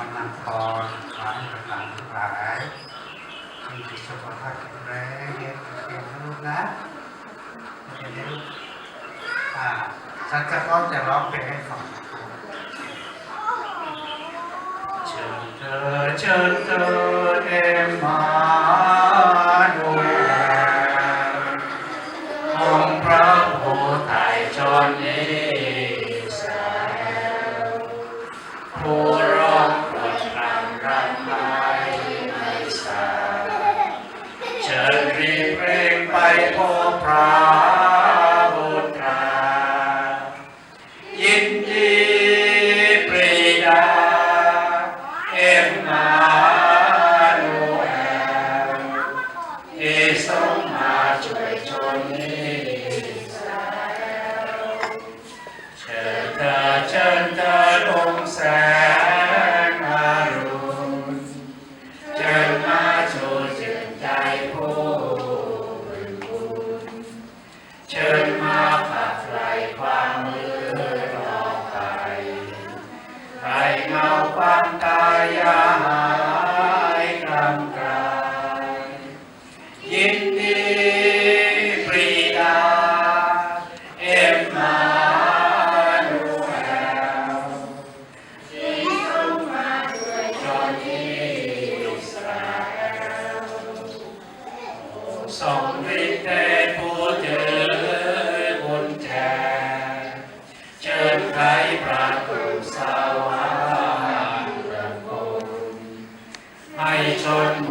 กำลังพอหลังหลังทั้งหลายมีสุขภาพแข็งแรงเรียนเก่งนะลูกนะเรียนนะลูกอ่าฉันจะก็จะร้องเพลงให้ฟังเชิญเธอเชิญเธอเอ็มมา ว เชิญไขประตูสวรรค์ประมุขให้ชน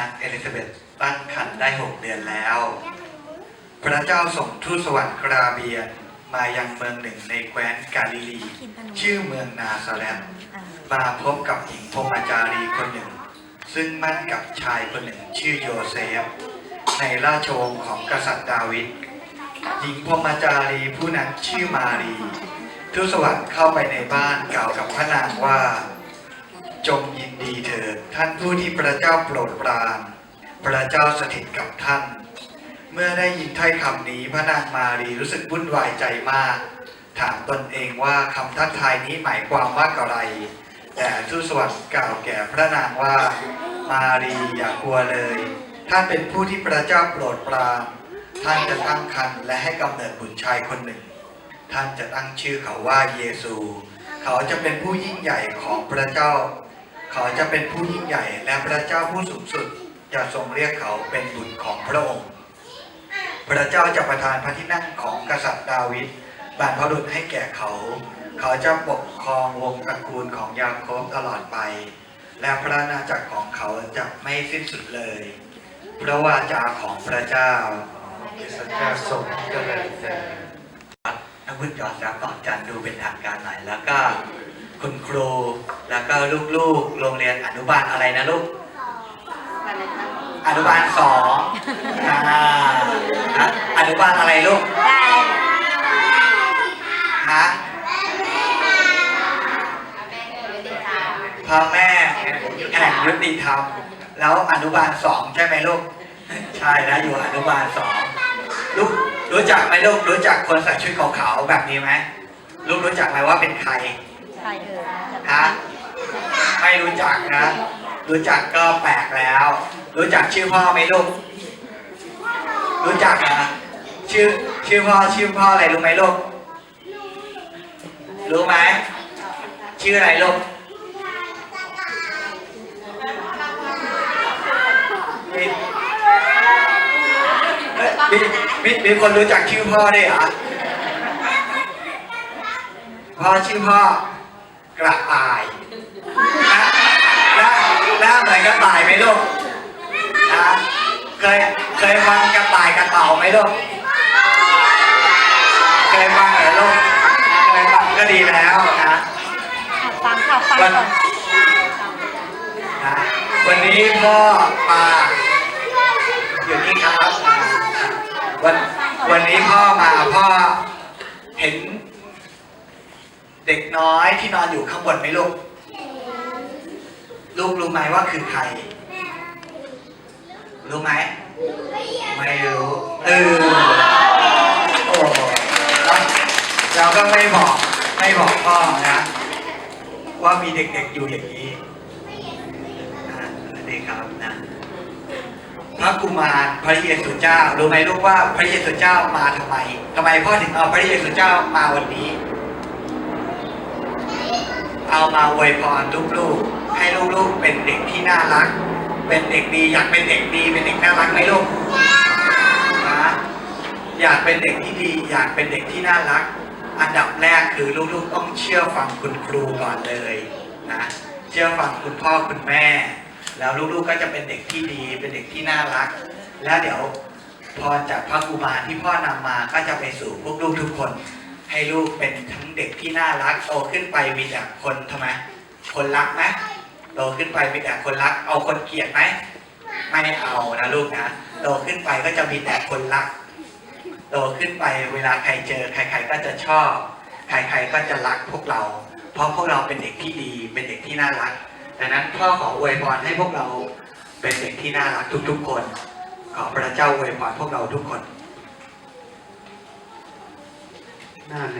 างเอลิซาเบธตั้งครรภ์ได้หกเดือนแล้ว พระเจ้าส่งทูตสวรรค์กราเบียนมายังเมืองหนึ่งในแคว้นกาลิลี ชื่อเมืองนาซาเรตมาพบกับหญิงพมจารีคนหนึ่ง ซึ่งมั่นกับชายคนหนึ่งชื่อโยเซฟ ในราชวงศ์ของกษัตริย์ดาวิดหญิงพมจารีผู้นั้นชื่อมารีทูตสวรรค์เข้าไปในบ้านกล่าวกับพระนางว่า จงยินดีเถิดท่านผู้ที่พระเจ้าโปรดปราน พระเจ้าสถิตกับท่าน เมื่อได้ยินถ้อยคำนี้พระนางมารีรู้สึกวุ่นวายใจมาก ถามตนเองว่าคำทักทายนี้หมายความว่าอะไร แต่ทูตสวรรค์กล่าวแก่พระนางว่า มารีอย่ากลัวเลย ท่านเป็นผู้ที่พระเจ้าโปรดปรานท่านจะตั้งครรภ์และให้กำเนิดบุตรชายคนหนึ่ง ท่านจะตั้งชื่อเขาว่าเยซู เขาจะเป็นผู้ยิ่งใหญ่ของพระเจ้า เขาจะเป็นผู้ยิ่งใหญ่และพระเจ้าผู้สูงสุดจะทรงเรียกเขาเป็นบุตรของพระองค์ พระเจ้าจะประทานพระที่นั่งของกษัตริย์ดาวิดบรรพบุรุษให้แก่เขา เขาจะปกครองวงตระกูลของยาโคบตลอดไป และพระอาณาจักรของเขาจะไม่สิ้นสุดเลยเพราะว่าจาของพระเจ้าพระเจ้าทรงเจริญเถิดนักบุญยอดรับต่อจันดูเป็นทางการหน่อยแล้วก็ คุณครู แล้วก็ลูกๆ โรงเรียนอนุบาลอะไรนะลูก อนุบาลสองอ่าฮะอนุบาลอะไรลูกได้ฮะพ่อแม่แห่งยุติธรรม แล้วอนุบาลสองใช่ไหมลูก ใช่นะอยู่อนุบาลสองลูกรู้จักไหมลูกรู้จักคนใส่ชุดขาวๆแบบนี้ไหมลูกรู้จักไหมว่าเป็นใครใค รเอ่ยฮะไม่รู้จักนะ รู้จักก็แปลกแล้ว รู้จักชื่อพ่อไหมลูก รู้จักนะชื่อชื่อพ่อชื่อพ่ออะไรรู้ไหมลูก รู้ไหมชื่ออะไรลูกมีมีมีมีคนรู้จักชื่อพ่อด้วยเหรอพ่อชื่อพ่อ กระต่ายหน้าหน้าหน้าเหมือนกระต่ายไหมลูกนะเคยเคยฟังกระต่ายกระเต่าไหมลูกเคยฟังเหรอลูกเคก็ดีแล้วนะอะฟังค่ะฟังวันก่อนนะวันนี้พ่อมาอยู่นี่ครับ วันวันนี้พ่อมาพ่อเห็น เด็กน้อยที่นอนอยู่ข้างบนไหมลูก ลูกรู้ไหมว่าคือใคร รู้ไหม ไม่รู้ เออ โอ้โหเราเราก็ไม่บอกไม่บอกพ่อนะ ว่ามีเด็กๆอยู่อย่างนี้นะสวัสดีครับนะพระกุมารพระเยซูเจ้ารู้ไหมลูกว่าพระเยซูเจ้ามาทำไมทำไมพ่อถึงเอาพระเยซูเจ้ามาวันนี้ เอามาอวยพรลูกๆให้ลูกๆเป็นเด็กที่น่ารัก เป็นเด็กดีอยากเป็นเด็กดีเป็นเด็กน่ารักไหมลูกนะอยากเป็นเด็กที่ดีอยากเป็นเด็กที่น่ารัก อันดับแรกคือลูกๆ ต้องเชื่อฟังคุณครูก่อนเลยนะเชื่อฟังคุณพ่อคุณแม่ แล้วลูกๆก็จะเป็นเด็กที่ดี เป็นเด็กที่น่ารัก แล้วเดี๋ยวพรจากพระกุมาที่พ่อนำมาก็จะไปสู่พวกลูกทุกคน ให้ลูกเป็นทั้งเด็กที่น่ารักโตขึ้นไปมีแต่คนทำไมคนรักไหมโตขึ้นไปมีแต่คนรัก เอาคนเกลียดไหมไม่เอานะลูกนะโตขึ้นไปก็จะมีแต่คนรัก โตขึ้นไปเวลาใครเจอ ใคร ๆ ก็จะชอบ ใคร ๆ ก็จะรักพวกเรา เพราะพวกเราเป็นเด็กที่ดีเป็นเด็กที่น่ารักดังนั้นพ่อขออวยพรให้พวกเราเป็นเด็กที่น่ารักทุกๆคน ขอพระเจ้าอวยพรพวกเราทุกคน நான்